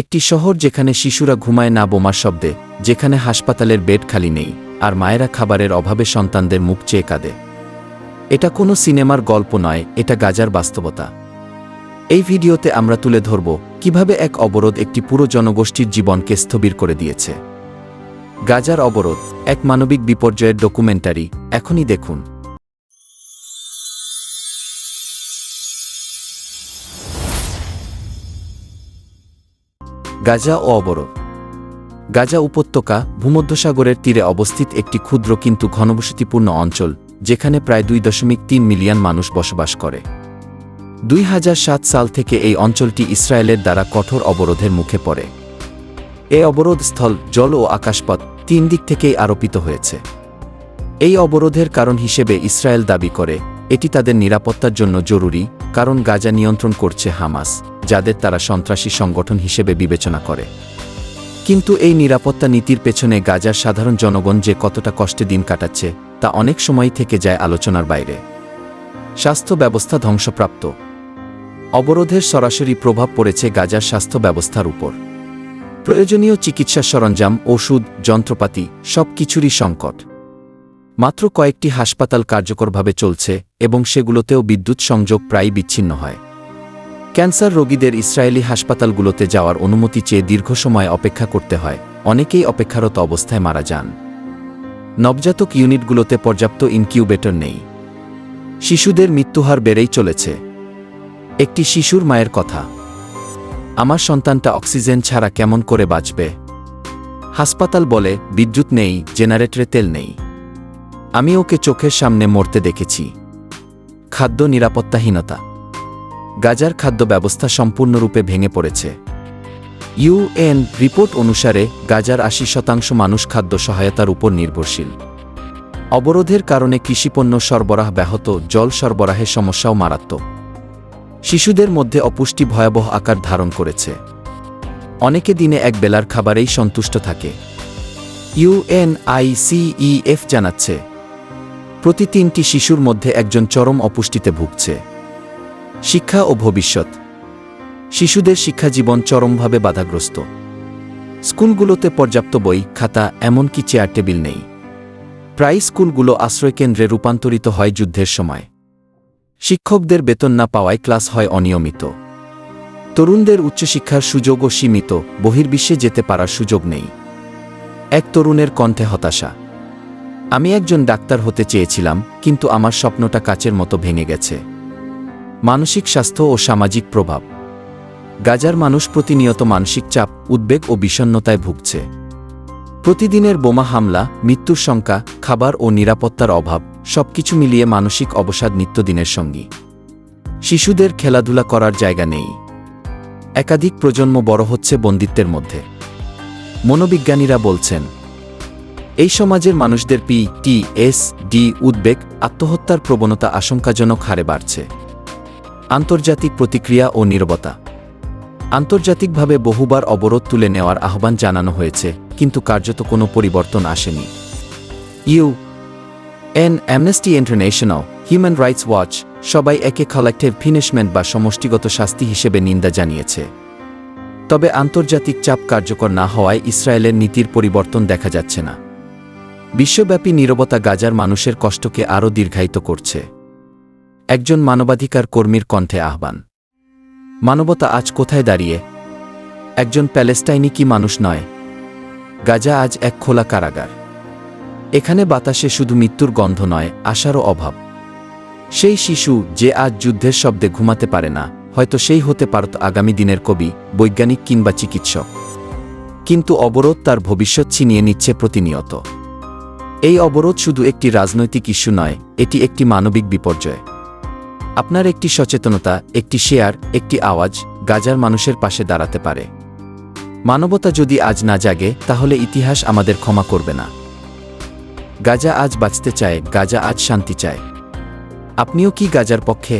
একটি শহর যেখানে শিশুরা ঘুমায় না বোমার শব্দে, যেখানে হাসপাতালের বেড খালি নেই, আর মায়েরা খাবারের অভাবে সন্তানদের মুখ চেয়ে কাঁদে। এটা কোনো সিনেমার গল্প নয়, এটা গাজার বাস্তবতা। এই ভিডিওতে আমরা তুলে ধরব কীভাবে এক অবরোধ একটি পুরো জনগোষ্ঠীর জীবনকে স্থবির করে দিয়েছে। গাজার অবরোধ, এক মানবিক বিপর্যয়ের ডকুমেন্টারি, এখনই দেখুন। গাজা ও অবরোধ। গাজা উপত্যকা ভূমধ্যসাগরের তীরে অবস্থিত একটি ক্ষুদ্র কিন্তু ঘনবসতিপূর্ণ অঞ্চল, যেখানে প্রায় দুই দশমিক তিন মিলিয়ন মানুষ বসবাস করে। দুই হাজার সাত সাল থেকে এই অঞ্চলটি ইসরায়েলের দ্বারা কঠোর অবরোধের মুখে পড়ে। এই অবরোধ স্থল জল ও আকাশপথ তিন দিক থেকেই আরোপিত হয়েছে। এই অবরোধের কারণ হিসেবে ইসরায়েল দাবি করে, এটি তাদের নিরাপত্তার জন্য জরুরি কারণ গাজা নিয়ন্ত্রণ করছে হামাস, যাদের তারা সন্ত্রাসী সংগঠন হিসেবে বিবেচনা করে। কিন্তু এই নিরাপত্তা নীতির পেছনে গাজার সাধারণ জনগণ যে কতটা কষ্টে দিন কাটাচ্ছে, তা অনেক সময় থেকে যায় আলোচনার বাইরে। স্বাস্থ্য ব্যবস্থা ধ্বংসপ্রাপ্ত। অবরোধের সরাসরি প্রভাব পড়েছে গাজার স্বাস্থ্য ব্যবস্থার উপর। প্রয়োজনীয় চিকিৎসা সরঞ্জাম, ওষুধ, যন্ত্রপাতি সব কিছুরই সংকট। মাত্র কয়েকটি হাসপাতাল কার্যকরভাবে চলছে এবং সেগুলোতেও বিদ্যুৎ সংযোগ প্রায় বিচ্ছিন্ন হয়। ক্যান্সার রোগীদের ইসরায়েলি হাসপাতালগুলোতে যাওয়ার অনুমতি চেয়ে দীর্ঘ সময় অপেক্ষা করতে হয়, অনেকেই অপেক্ষারত অবস্থায় মারা যান। নবজাতক ইউনিটগুলোতে পর্যাপ্ত ইনকিউবেটর নেই। শিশুদের মৃত্যুহার বেড়েই চলেছে। একটি শিশুর মায়ের কথা, আমার সন্তানটা অক্সিজেন ছাড়া কেমন করে বাঁচবে? হাসপাতাল বলে, বিদ্যুৎ নেই, জেনারেটরে তেল নেই। আমি ওকে চোখের সামনে মরতে দেখেছি। খাদ্য নিরাপত্তাহীনতা। গাজার খাদ্য ব্যবস্থা সম্পূর্ণরূপে ভেঙে পড়েছে। ইউএন রিপোর্ট অনুসারে গাজার আশি শতাংশ মানুষ খাদ্য সহায়তার উপর নির্ভরশীল। অবরোধের কারণে কৃষিপণ্য সরবরাহ ব্যাহত, জল সরবরাহের সমস্যাও মারাত্মক। শিশুদের মধ্যে অপুষ্টি ভয়াবহ আকার ধারণ করেছে। অনেকে দিনে এক বেলার খাবারেই সন্তুষ্ট থাকে। ইউএনআইসিইএফ জানাচ্ছে প্রতি তিনটি শিশুর মধ্যে একজন চরম অপুষ্টিতে ভুগছে। শিক্ষা ও ভবিষ্যৎ। শিশুদের শিক্ষাজীবন চরমভাবে বাধাগ্রস্ত। স্কুলগুলোতে পর্যাপ্ত বই, খাতা, এমনকি চেয়ার টেবিল নেই। প্রায় স্কুলগুলো আশ্রয়কেন্দ্রে রূপান্তরিত হয় যুদ্ধের সময়। শিক্ষকদের বেতন না পাওয়ায় ক্লাস হয় অনিয়মিত। তরুণদের উচ্চশিক্ষার সুযোগও সীমিত, বহির্বিশ্বে যেতে পারার সুযোগ নেই। এক তরুণের কণ্ঠে হতাশা। আমি একজন ডাক্তার হতে চেয়েছিলাম, কিন্তু আমার স্বপ্নটা কাচের মতো ভেঙে গেছে। মানসিক স্বাস্থ্য ও সামাজিক প্রভাব। গাজার মানুষ প্রতিনিয়ত মানসিক চাপ, উদ্বেগ ও বিষণ্নতায় ভুগছে। প্রতিদিনের বোমা হামলা, মৃত্যুর সংখ্যা, খাবার ও নিরাপত্তার অভাব, সবকিছু মিলিয়ে মানসিক অবসাদ নিত্যদিনের সঙ্গী। শিশুদের খেলাধুলা করার জায়গা নেই। একাধিক প্রজন্ম বড় হচ্ছে বন্দিত্বের মধ্যে। মনোবিজ্ঞানীরা বলছেন এই সমাজের মানুষদের পি টি এস ডি উদ্বেগ, আত্মহত্যার প্রবণতা আশঙ্কাজনক হারে বাড়ছে। আন্তর্জাতিক প্রতিক্রিয়া ও নীরবতা। আন্তর্জাতিকভাবে বহুবার অবরোধ তুলে নেওয়ার আহ্বান জানানো হয়েছে, কিন্তু কার্যত কোনো পরিবর্তন আসেনি। U N Amnesty International Human Rights Watch সবাই একে কালেক্টিভ ফিনিশমেন্ট বা সমষ্টিগত শাস্তি হিসেবে নিন্দা জানিয়েছে। তবে আন্তর্জাতিক চাপ কার্যকর না হওয়ায় ইসরায়েলের নীতির পরিবর্তন দেখা যাচ্ছে না। বিশ্বব্যাপী নীরবতা গাজার মানুষের কষ্টকে আরও দীর্ঘায়িত করছে। একজন মানবাধিকার কর্মীর কণ্ঠে আহ্বান। মানবতা আজ কোথায় দাঁড়িয়ে? একজন প্যালেস্টাইনি কি মানুষ নয়? গাজা আজ এক খোলা কারাগার। এখানে বাতাসে শুধু মৃত্যুর গন্ধ নয়, আশারও অভাব। সেই শিশু যে আজ যুদ্ধের শব্দে ঘুমাতে পারে না, হয়তো সেই হতে পারত আগামী দিনের কবি, বৈজ্ঞানিক কিংবা চিকিৎসক। কিন্তু অবরোধ তার ভবিষ্যৎ ছিনিয়ে নিচ্ছে প্রতিনিয়ত। এই অবরোধ শুধু একটি রাজনৈতিক ইস্যু নয়, এটি একটি মানবিক বিপর্যয়। আপনার একটি সচেতনতা, একটি শেয়ার, একটি আওয়াজ গাজার মানুষের পাশে দাঁড়াতে পারে। মানবতা যদি আজ না জাগে, তাহলে ইতিহাস আমাদের ক্ষমা করবে না। গাজা আজ বাঁচতে চায়, গাজা আজ শান্তি চায়। আপনিও কি গাজার পক্ষে